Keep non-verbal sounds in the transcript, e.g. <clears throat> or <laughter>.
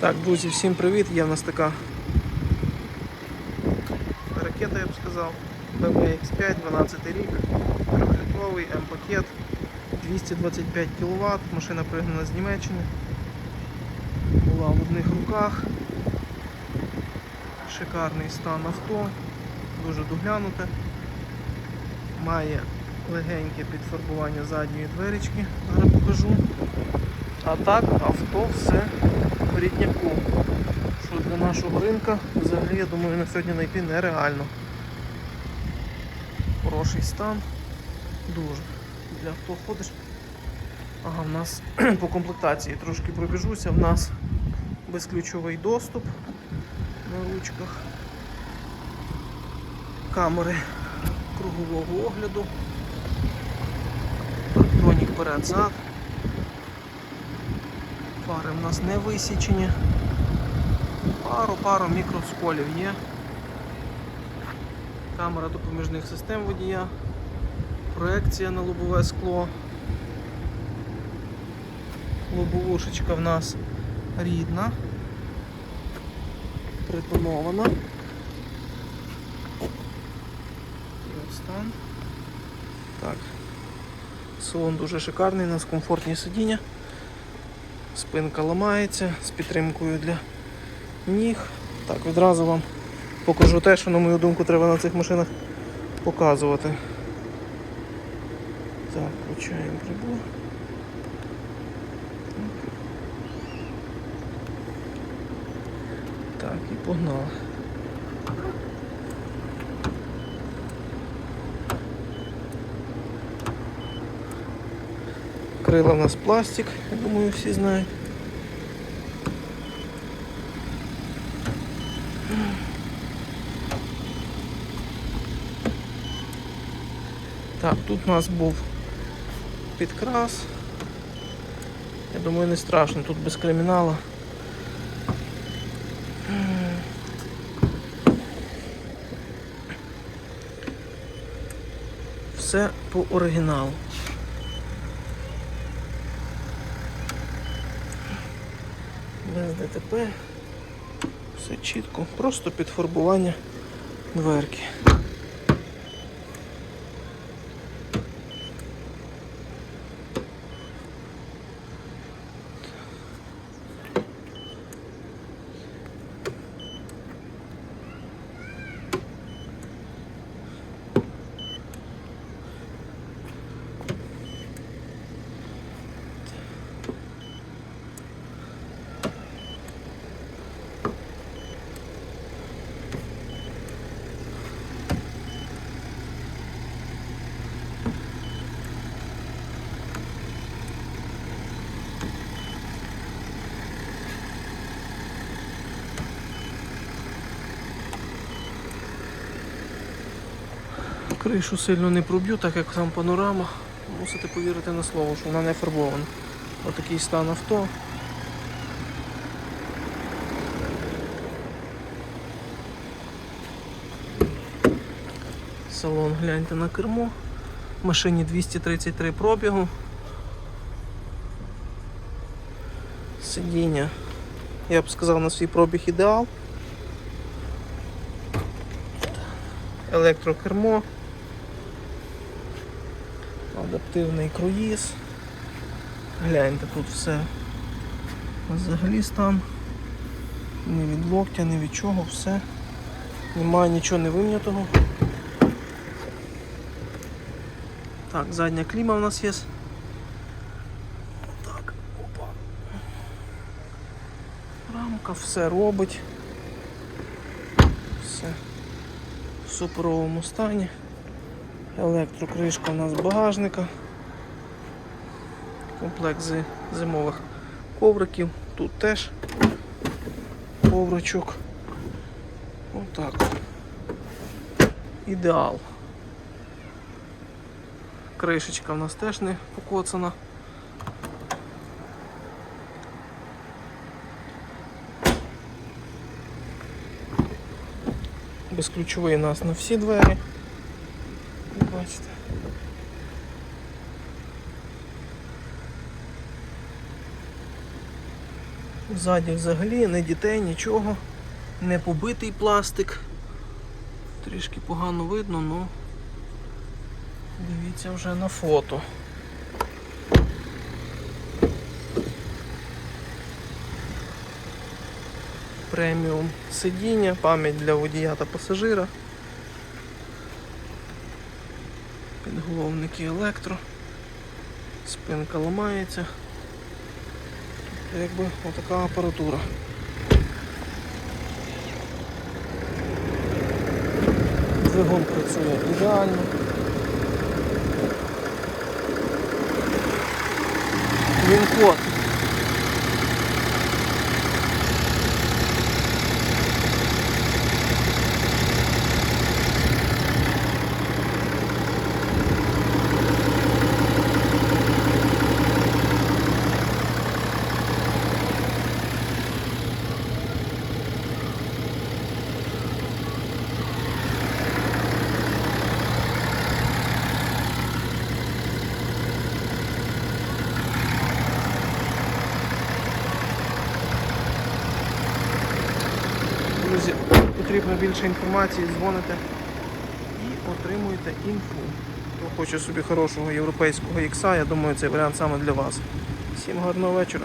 Так, друзі, всім привіт! Є в нас така ракета, я б сказав. BMW X5, 12 рік, 3-літровий М-пакет, 225 кВт, машина пригнана з Німеччини. Була в одних руках. Шикарний стан авто, дуже доглянуте. Має легеньке підфарбування задньої дверечки, зараз покажу. А так авто все рідняку. Що для нашого ринка взагалі, я думаю, на сьогодні знайти нереально. Хороший стан. Дуже. Для авто ходиш. Ага, в нас <clears throat> по комплектації трошки пробіжуся. В нас безключовий доступ на ручках. Камери кругового огляду. Парктронік перед-зад. Фари в нас не висічені. Пару-пару мікросколів є. Камера допоміжних систем водія. Проекція на лобове скло. Лобовушечка в нас рідна. Притонована. Ось стан. Так. Салон дуже шикарний, у нас комфортні сидіння. Спинка ламається з підтримкою для ніг. Так, відразу вам покажу те, що, на мою думку, треба на цих машинах показувати. Так, включаємо прибор. Так, і погнали. Крила в нас пластик, я думаю, всі знають. Так, тут у нас був підкрас. Я думаю, не страшно, тут без кримінала. Все по оригіналу. Без ДТП. Все чітко. Просто підфарбування дверки. Кришу сильно не проб'ю, так як там панорама. Мусите повірити на слово, що вона не фарбована. Отакий стан авто. Салон гляньте на кермо. Машині 233 пробігу. Сидіння. Я б сказав на свій пробіг ідеал. Електрокермо. Адаптивний круїз. Гляньте, тут все взагалі стан. Ні від локтя, ні від чого, все. Немає нічого не вим'ятого. Так, задня кліма у нас є. Так, опа. Рамка все робить. Все в суперовому стані. Електрокришка у нас багажника. Комплект зимових ковриків. Тут теж ковричок. Отак. Ідеал. Кришечка в нас теж не покоцана. Безключовий у нас на всі двері. Бачите. Ззаді взагалі не дітей, нічого. Не побитий пластик. Трішки погано видно, ну дивіться вже на фото. Преміум сидіння, пам'ять для водія та пасажира. Підголовники електро. Спинка ламається. Тобто якби отака апаратура. Двигун працює ідеально. Він код. Друзі, потрібно більше інформації, дзвоните і отримуєте інфу. Хто хоче собі хорошого європейського ікса, я думаю, цей варіант саме для вас. Всім гарного вечора.